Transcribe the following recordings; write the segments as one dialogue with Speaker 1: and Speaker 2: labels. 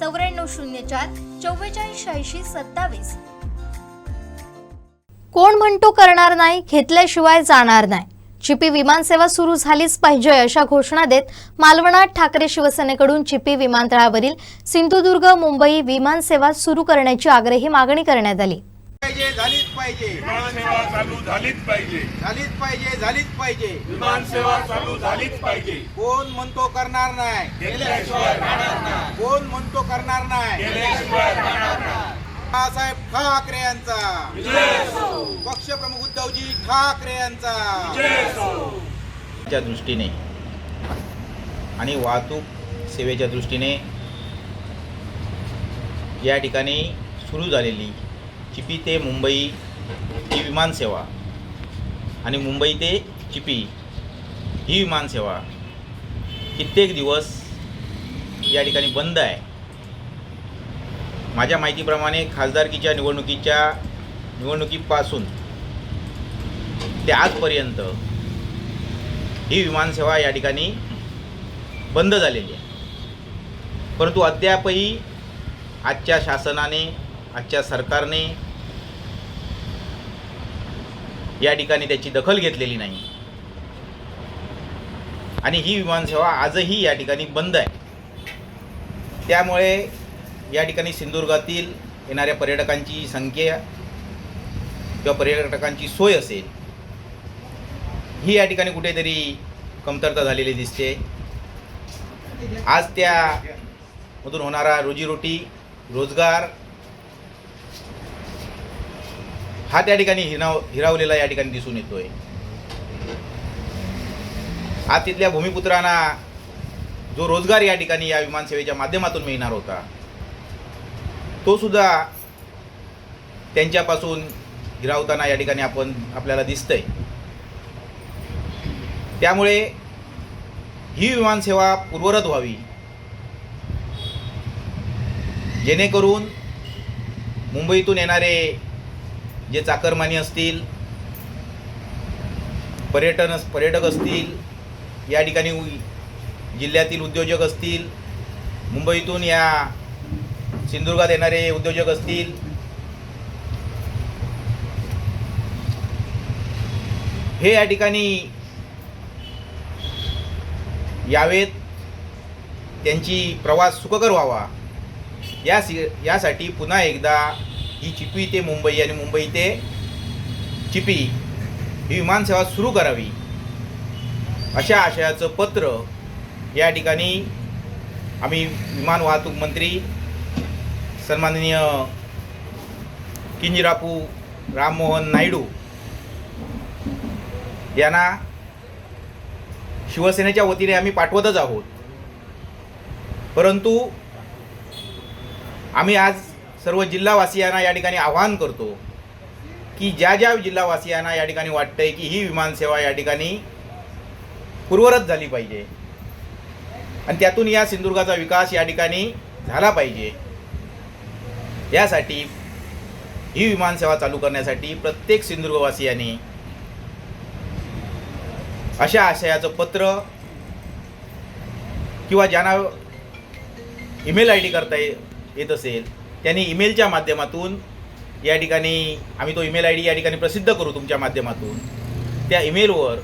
Speaker 1: चौऱ्याण्णव शून्य चार चव्वेचाळीस शहाऐंशी सत्तावीस. कोण म्हणतो करणार नाही घेतल्याशिवाय जाणार नाही. चिपी विमानसेवा सुरू झालीच पाहिजे अशा घोषणा देत मालवणात ठाकरे शिवसेनेकडून चिपी विमानतळावरील सिंधुदुर्ग मुंबई विमानसेवा सुरू करण्याची आग्रही मागणी करण्यात आली.
Speaker 2: पाहिजे झालीच पाहिजे.
Speaker 3: विमान सेवा चालू झालीच पाहिजे.
Speaker 2: झालीच पाहिजे झालीच पाहिजे.
Speaker 3: विमान सेवा चालू झालीच पाहिजे.
Speaker 2: कोण म्हणतो करणार नाही?
Speaker 3: केल्याशिवाय राहणार नाही.
Speaker 2: कोण म्हणतो करणार नाही?
Speaker 3: केल्याशिवाय राहणार नाही.
Speaker 2: बाळासाहेब ठाकरे यांचा. पक्षप्रमुख उद्धवजी ठाकरे यांचा.
Speaker 4: च्या दृष्टीने आणि वाहतूक सेवेच्या दृष्टीने या ठिकाणी सुरू झालेली चिपी ते मुंबई ही विमानसेवा आणि मुंबई ते चिपी ही विमानसेवा कित्येक दिवस या ठिकाणी बंद आहे. माझ्या माहितीप्रमाणे खासदारकीच्या निवडणुकीच्या निवडणुकीपासून ते आजपर्यंत ही विमानसेवा या ठिकाणी बंद झालेली आहे. परंतु अद्यापही आजच्या शासनाने आजच्या सरकारने या ठिकाणी त्याची दखल घेतलेली नाही. आणि ही विमानसेवा आजही या ठिकाणी बंद आहे. त्यामुळे या ठिकाणी सिंधुदुर्गातील येणाऱ्या पर्यटकांची संख्या किंवा पर्यटकांची सोय असेल ही या ठिकाणी कुठेतरी कमतरता झालेली दिसते. आज त्या मधून होणारा रोजीरोटी रोजगार हा त्या ठिकाणी हिराव हिरावलेला या ठिकाणी दिसून येतोय. आज तिथल्या भूमिपुत्रांना जो रोजगार या ठिकाणी या विमानसेवेच्या माध्यमातून मिळणार होता तो सुद्धा त्यांच्यापासून हिरावताना या ठिकाणी आपण आपल्याला दिसतंय. त्यामुळे ही विमानसेवा पूर्वरत व्हावी. जेणेकरून मुंबईतून येणारे जे चाकरमानी असतील पर्यटन पर्यटक असतील या ठिकाणी उ- जिल्ह्यातील उद्योजक असतील मुंबईतून या सिंधुदुर्गात येणारे उद्योजक असतील हे या ठिकाणी यावेत. त्यांची प्रवास सुखकर व्हावा. या सी यासाठी पुन्हा एकदा ही चिपी ते मुंबई आणि मुंबई ते चिपी. ही विमानसेवा सुरू करावी. अशा आशयाचं पत्र या ठिकाणी आम्ही विमान वाहतूक मंत्री सन्माननीय किंजरापू राममोहन नायडू यांना शिवसेनेच्या वतीने आम्ही पाठवतच आहोत. परंतु आम्ही आज सर्व जिल्हावासियांना या ठिकाणी आवाहन करतो की ज्या ज्या जिल्हावासियांना या ठिकाणी वाटतंय की ही विमानसेवा या ठिकाणी पूर्वरत झाली पाहिजे आणि त्यातून या सिंधुदुर्गाचा विकास या ठिकाणी झाला पाहिजे. यासाठी ही विमानसेवा चालू करण्यासाठी प्रत्येक सिंधुदुर्गवासियांनी अशा आशयाचं पत्र किंवा ज्यांना ईमेल आय डी करता ये येत असेल त्यांनी ईमेलच्या माध्यमातून या ठिकाणी आम्ही तो ईमेल आय डी या ठिकाणी प्रसिद्ध करू तुमच्या माध्यमातून. त्या ईमेलवर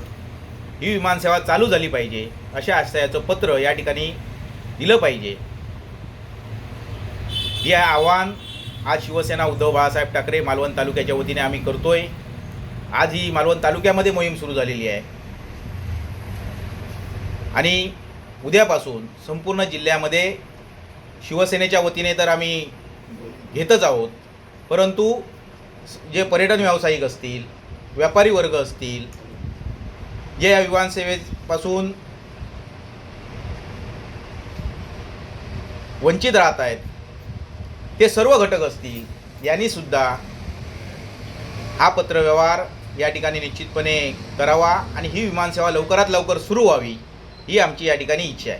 Speaker 4: ही विमानसेवा चालू झाली पाहिजे अशा आशयाचं पत्र या ठिकाणी दिलं पाहिजे. हे आव्हान आज शिवसेना उद्धव बाळासाहेब ठाकरे मालवण तालुक्याच्या वतीने आम्ही करतोय. आज ही मालवण तालुक्यामध्ये मोहीम सुरू झालेली आहे. आणि उद्यापासून संपूर्ण जिल्ह्यामध्ये शिवसेनेच्या वतीने तर आम्ही घेतच आहोत. परंतु जे पर्यटन व्यावसायिक असतील व्यापारी वर्ग असतील जे या विमानसेवेपासून वंचित राहत आहेत ते सर्व घटक असतील यांनीसुद्धा हा पत्रव्यवहार या ठिकाणी निश्चितपणे करावा आणि ही विमानसेवा लवकरात लवकर सुरू व्हावी ही आमची या ठिकाणी इच्छा आहे.